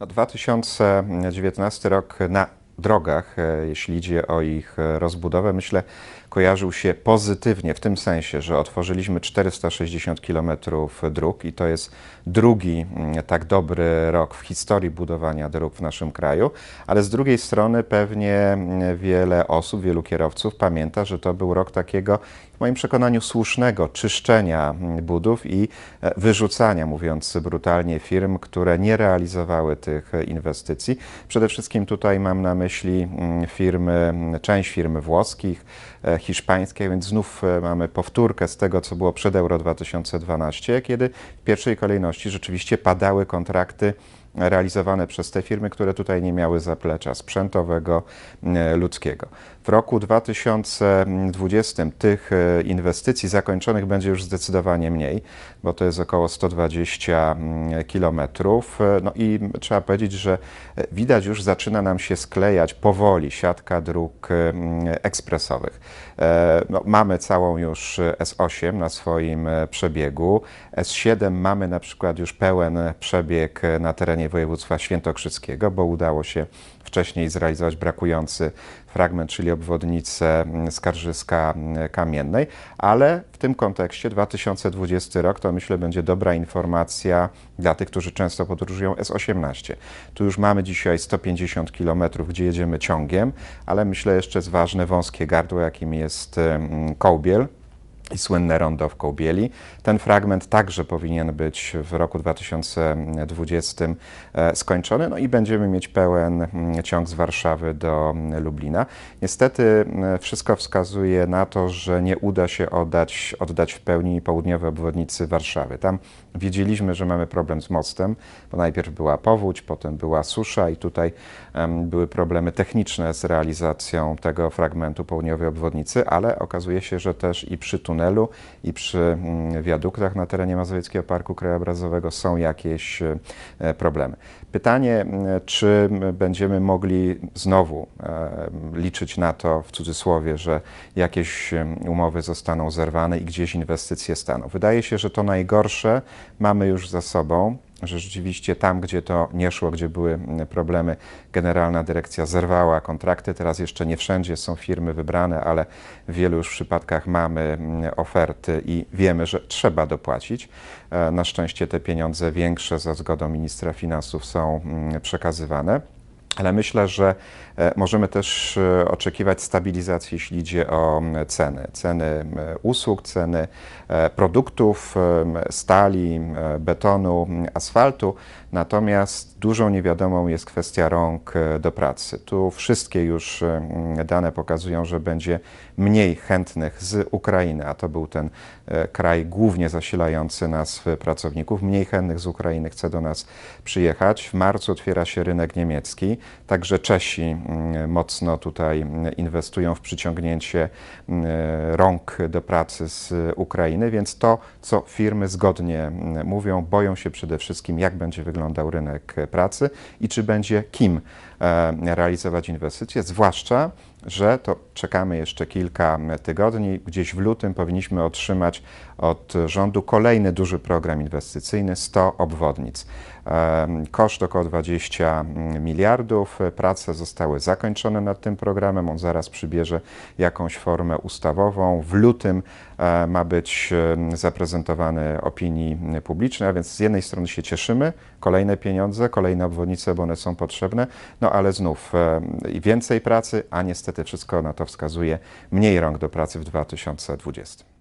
No, 2019 rok na drogach, e, jeśli idzie o ich e, rozbudowę, myślę, kojarzył się pozytywnie w tym sensie, że otworzyliśmy 460 km dróg i to jest drugi mm, tak dobry rok w historii budowania dróg w naszym kraju, ale z drugiej strony pewnie mm, wiele osób, wielu kierowców pamięta, że to był rok takiego w moim przekonaniu słusznego czyszczenia mm, budów i e, wyrzucania, mówiąc brutalnie, firm, które nie realizowały tych inwestycji. Przede wszystkim tutaj mam na myśli firmy, część firm włoskich, hiszpańskich, więc znów e, mamy powtórkę z tego, co było przed Euro 2012, kiedy w pierwszej kolejności rzeczywiście padały kontrakty realizowane przez te firmy, które tutaj nie miały zaplecza sprzętowego, e, ludzkiego. W roku 2020 tych e, inwestycji zakończonych będzie już zdecydowanie mniej, bo to jest około 120 mm, kilometrów. E, no i trzeba powiedzieć, że widać już zaczyna nam się sklejać powoli siatka dróg ekspresowych. No, mamy całą już S8 na swoim przebiegu. S7 mamy na przykład już pełen przebieg na terenie terenie województwa świętokrzyskiego, bo udało się wcześniej zrealizować brakujący fragment, czyli obwodnicę Skarżyska Kamiennej, ale w tym kontekście 2020 rok to myślę będzie dobra informacja dla tych, którzy często podróżują S18. Tu już mamy dzisiaj 150 km, gdzie jedziemy ciągiem, ale myślę jeszcze jest ważne wąskie gardło, jakim jest mm, Kołbiel i słynne rondo w Kołbieli. Ten fragment także powinien być w roku 2020 e, skończony, no i będziemy mieć pełen mm, ciąg z Warszawy do mm, Lublina. Niestety mm, wszystko wskazuje na to, że nie uda się oddać, oddać w pełni południowej obwodnicy Warszawy. Tam wiedzieliśmy, że mamy problem z mostem, bo najpierw była powódź, potem była susza i tutaj um, były problemy techniczne z realizacją tego fragmentu południowej obwodnicy, ale okazuje się, że też i przy tunelu tunelu i przy mm, wiaduktach na terenie Mazowieckiego Parku Krajobrazowego są jakieś e, problemy. Pytanie, czy będziemy mogli znowu e, liczyć na to, w cudzysłowie, że jakieś umowy zostaną zerwane i gdzieś inwestycje staną. Wydaje się, że to najgorsze mamy już za sobą że rzeczywiście tam, gdzie to nie szło, gdzie były problemy, generalna dyrekcja zerwała kontrakty. Teraz jeszcze nie wszędzie są firmy wybrane, ale w wielu już przypadkach mamy oferty i wiemy, że trzeba dopłacić. E, na szczęście te pieniądze większe za zgodą ministra finansów są przekazywane. Ale myślę, że e, możemy też e, oczekiwać stabilizacji, jeśli idzie o ceny. Ceny usług, ceny produktów, stali, betonu, asfaltu. Natomiast dużą niewiadomą jest kwestia rąk do pracy. Tu wszystkie już dane pokazują, że będzie mniej chętnych z Ukrainy, a to był ten e, kraj głównie zasilający nas pracowników. Mniej chętnych z Ukrainy chce do nas przyjechać. W marcu otwiera się rynek niemiecki. Także Czesi mm, mocno tutaj mm, inwestują w przyciągnięcie mm, rąk do pracy z Ukrainy, więc to, co firmy zgodnie mówią, boją się przede wszystkim, jak będzie wyglądał rynek pracy i czy będzie kim e, realizować inwestycje, zwłaszcza, że to czekamy jeszcze kilka tygodni. Gdzieś w lutym powinniśmy otrzymać od rządu kolejny duży program inwestycyjny 100 obwodnic. Koszt około 20 miliardów. Prace zostały zakończone nad tym programem. On zaraz przybierze jakąś formę ustawową. W lutym e, ma być zaprezentowany opinii publicznej, a więc z jednej strony się cieszymy, kolejne pieniądze, kolejne obwodnice, bo one są potrzebne, no ale znów więcej pracy, a niestety wszystko na to wskazuje mniej rąk do pracy w 2020.